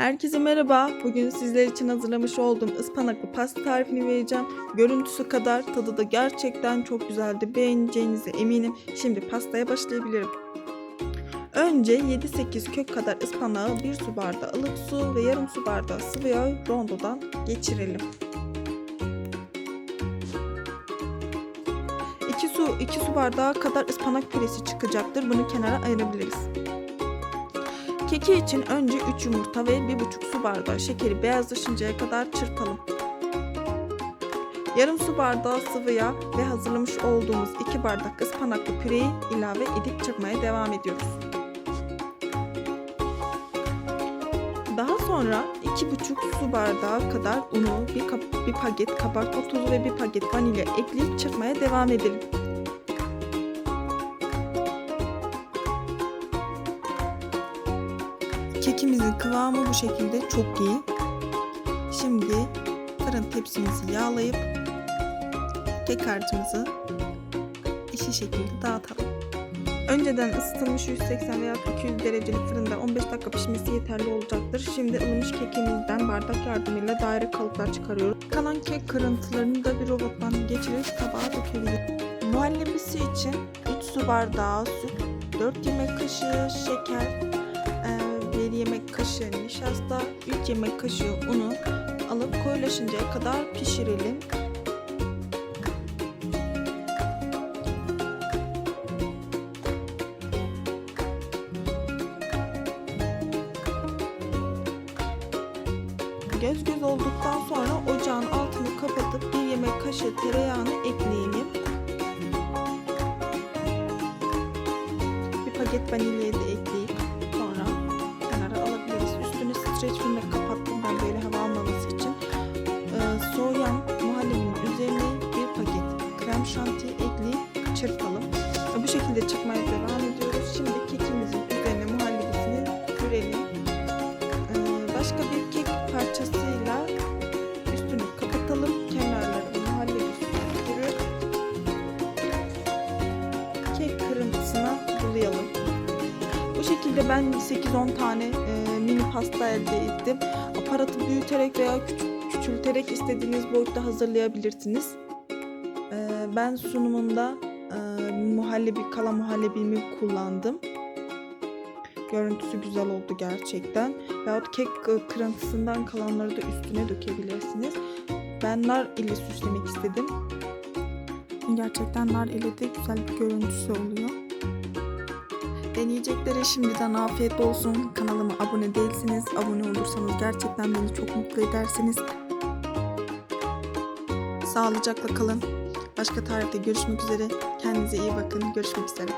Herkese merhaba. Bugün sizler için hazırlamış olduğum ıspanaklı pasta tarifini vereceğim. Görüntüsü kadar tadı da gerçekten çok güzeldi. Beğeneceğinize eminim. Şimdi pastaya başlayabilirim. Önce 7-8 kök kadar ıspanağı 1 su bardağı ılık su ve yarım su bardağı sıvı yağ rondodan geçirelim. 2 su 2 su bardağı kadar ıspanak püresi çıkacaktır. Bunu kenara ayırabiliriz. Keki için önce 3 yumurta ve 1,5 su bardağı şekeri beyazlaşıncaya kadar çırpalım. Yarım su bardağı sıvı yağ ve hazırlamış olduğumuz 2 bardak ıspanaklı püreyi ilave edip çırpmaya devam ediyoruz. Daha sonra 2,5 su bardağı kadar unu, bir, kap- bir paket kabartma tozu ve bir paket vanilya ekleyip çırpmaya devam edelim. Kekimizin kıvamı bu şekilde çok iyi. Şimdi fırın tepsimizi yağlayıp kek harcımızı eşit şekilde dağıtalım. Önceden ısıtılmış 180 veya 200 derecelik fırında 15 dakika pişmesi yeterli olacaktır. Şimdi ılımış kekimizden bardak yardımıyla daire kalıplar çıkarıyoruz. Kalan kek kırıntılarını da bir robottan geçirip tabağa dökebiliriz. Muhallebisi için 3 su bardağı süt, 4 yemek kaşığı şeker, 1 yemek kaşığı nişasta, 3 yemek kaşığı unu alıp koyulaşıncaya kadar pişirelim. Göz göz olduktan sonra ocağın altını kapatıp 1 yemek kaşığı tereyağını ekleyelim. Bir paket vanilyayı streç filmle kapattım ben böyle hava almaması için. Ee, soğuyan muhallebinin üzerine bir paket krem şanti ekleyip çırpalım. Ee, Bu şekilde çırpmaya şekilde ben 8-10 tane e, mini pasta elde ettim. Aparatı büyüterek veya küçük, küçülterek istediğiniz boyutta hazırlayabilirsiniz. E, ben sunumunda e, muhallebi, kala muhallebimi kullandım. Görüntüsü güzel oldu gerçekten. Veyahut kek e, kırıntısından kalanları da üstüne dökebilirsiniz. Ben nar ile süslemek istedim. Gerçekten nar ile de güzel bir görüntüsü oluyor. Deneyeceklere şimdiden afiyet olsun. Kanalıma abone değilsiniz. Abone olursanız gerçekten beni çok mutlu edersiniz. Sağlıcakla kalın. Başka tarihte görüşmek üzere. Kendinize iyi bakın. Görüşmek üzere.